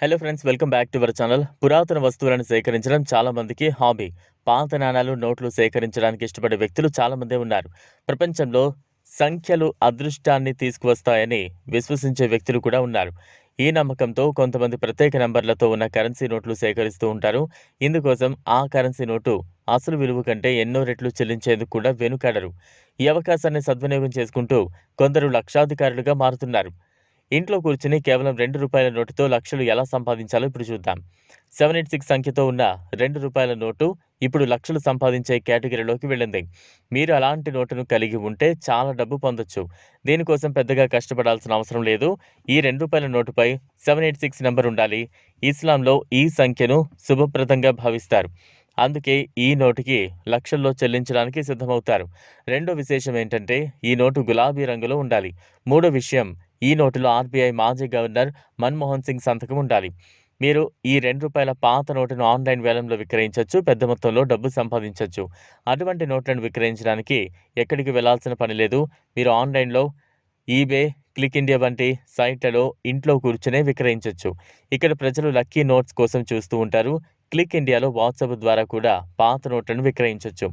Hello friends welcome back to our channel పురాతన వస్తువులను సేకరించడం చాలామందికి హాబీ పాత నాణాలు నోట్లు సేకరించడానికి ఇష్టపడే వ్యక్తులు చాలామంది ఉన్నారు. ప్రపంచంలో సంఖ్యలు అదృష్టాన్ని తీసుకువస్తాయని విశ్వసించే వ్యక్తులు కూడా ఉన్నారు. ఈ నమ్మకంతో కొంతమంది ప్రత్యేక నంబర్లతో ఉన్న కరెన్సీ నోట్లు సేకరిస్తూ ఉంటారు. ఇందుకోసం ఆ కరెన్సీ నోటు అసలు విలువ కంటే ఎన్నో రెట్లు చెల్లించేందుకు కూడా వెనుకాడరు. ఈ అవకాశాన్ని సద్వినియోగం చేసుకుంటూ కొందరు లక్షాధికారులుగా మారుతున్నారు. ఇంట్లో కూర్చుని కేవలం రెండు రూపాయల నోటుతో లక్షలు ఎలా సంపాదించాలో ఇప్పుడు చూద్దాం. సెవెన్ ఎయిట్ సిక్స్ సంఖ్యతో ఉన్న రెండు రూపాయల నోటు ఇప్పుడు లక్షలు సంపాదించే కేటగిరీలోకి వెళ్ళింది. మీరు అలాంటి నోటును కలిగి ఉంటే చాలా డబ్బు పొందొచ్చు. దీనికోసం పెద్దగా కష్టపడాల్సిన అవసరం లేదు. ఈ రెండు రూపాయల నోటుపై సెవెన్ ఎయిట్ సిక్స్ నెంబర్ ఉండాలి. ఇస్లాంలో ఈ సంఖ్యను శుభప్రదంగా భావిస్తారు. అందుకే ఈ నోటుకి లక్షల్లో చెల్లించడానికి సిద్ధమవుతారు. రెండో విశేషం ఏంటంటే ఈ నోటు గులాబీ రంగులో ఉండాలి. మూడో విషయం ఈ నోటులో ఆర్బీఐ మాజీ గవర్నర్ మన్మోహన్ సింగ్ సంతకం ఉండాలి. మీరు ఈ రెండు రూపాయల పాత నోటును ఆన్లైన్ వేలంలో విక్రయించవచ్చు పెద్ద మొత్తంలో డబ్బు సంపాదించవచ్చు అటువంటి నోట్లను విక్రయించడానికి ఎక్కడికి వెళ్ళాల్సిన పని లేదు. మీరు ఆన్లైన్లో ఈబే క్లిక్ ఇండియా వంటి సైట్లలో ఇంట్లో కూర్చునే విక్రయించవచ్చు ఇక్కడ ప్రజలు లక్కీ నోట్స్ కోసం చూస్తూ ఉంటారు. క్లిక్ ఇండియాలో వాట్సాప్ ద్వారా కూడా పాత నోట్లను విక్రయించవచ్చు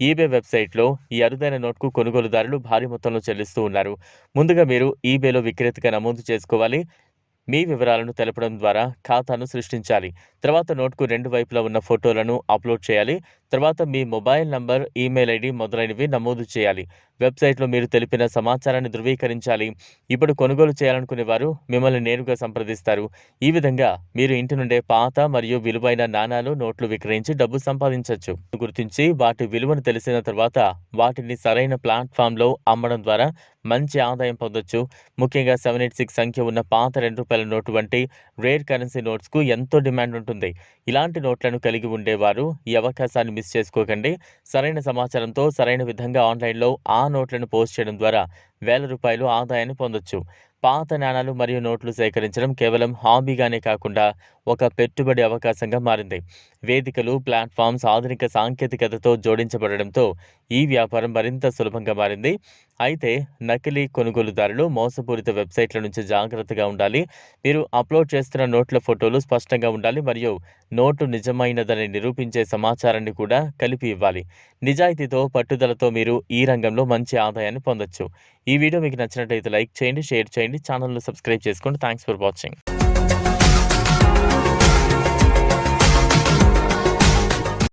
ఈబే వెబ్సైట్లో ఈ అరుదైన నోట్కు కొనుగోలుదారులు భారీ మొత్తంలో చెల్లిస్తూ ఉన్నారు. ముందుగా మీరు ఈబేలో విక్రేతగా నమోదు చేసుకోవాలి. మీ వివరాలను తెలపడం ద్వారా ఖాతాను సృష్టించాలి. తర్వాత నోట్కు రెండు వైపులా ఉన్న ఫోటోలను అప్లోడ్ చేయాలి. తర్వాత మీ మొబైల్ నంబర్ ఈమెయిల్ ఐడి మొదలైనవి నమోదు చేయాలి. వెబ్సైట్లో మీరు తెలిపిన సమాచారాన్ని ధృవీకరించాలి. ఇప్పుడు కొనుగోలు చేయాలనుకునే వారు మిమ్మల్ని నేరుగా సంప్రదిస్తారు. ఈ విధంగా మీరు ఇంటి నుండే పాత మరియు విలువైన నాణాలు నోట్లు విక్రయించి డబ్బు సంపాదించవచ్చు గుర్తించి వాటి విలువను తెలిసిన తర్వాత వాటిని సరైన ప్లాట్ఫామ్లో అమ్మడం ద్వారా మంచి ఆదాయం పొందొచ్చు. ముఖ్యంగా సెవెన్ ఎయిట్ సిక్స్ సంఖ్య ఉన్న పాత రెండు రూపాయల నోటు వంటి రేర్ కరెన్సీ నోట్స్కు ఎంతో డిమాండ్ ఉంటుంది. ఇలాంటి నోట్లను కలిగి ఉండేవారు. ఈ అవకాశాన్ని మిస్ చేసుకోకండి. సరైన సమాచారంతో సరైన విధంగా ఆన్లైన్లో ఆ నోట్లను పోస్ట్ చేయడం ద్వారా వేల రూపాయలు ఆదాయాన్ని పొందొచ్చు. పాత నాణాలు మరియు నోట్లు సేకరించడం కేవలం హాబీగానే కాకుండా ఒక పెట్టుబడి అవకాశంగా మారింది. వేదికలు ప్లాట్ఫామ్స్ ఆధునిక సాంకేతికతతో జోడించబడడంతో ఈ వ్యాపారం మరింత సులభంగా మారింది. అయితే నకిలీ కొనుగోలుదారులు మోసపూరిత వెబ్సైట్ల నుంచి జాగ్రత్తగా ఉండాలి. మీరు అప్లోడ్ చేస్తున్న నోట్ల ఫోటోలు స్పష్టంగా ఉండాలి మరియు నోటు నిజమైనదని నిరూపించే సమాచారాన్ని కూడా కలిపి ఇవ్వాలి. నిజాయితీతో పట్టుదలతో మీరు ఈ రంగంలో మంచి ఆదాయాన్ని పొందొచ్చు. ఈ వీడియో మీకు నచ్చినట్లయితే లైక్ చేయండి షేర్ చేయండి ఛానల్ను సబ్స్క్రైబ్ చేసుకోండి. Thanks for watching.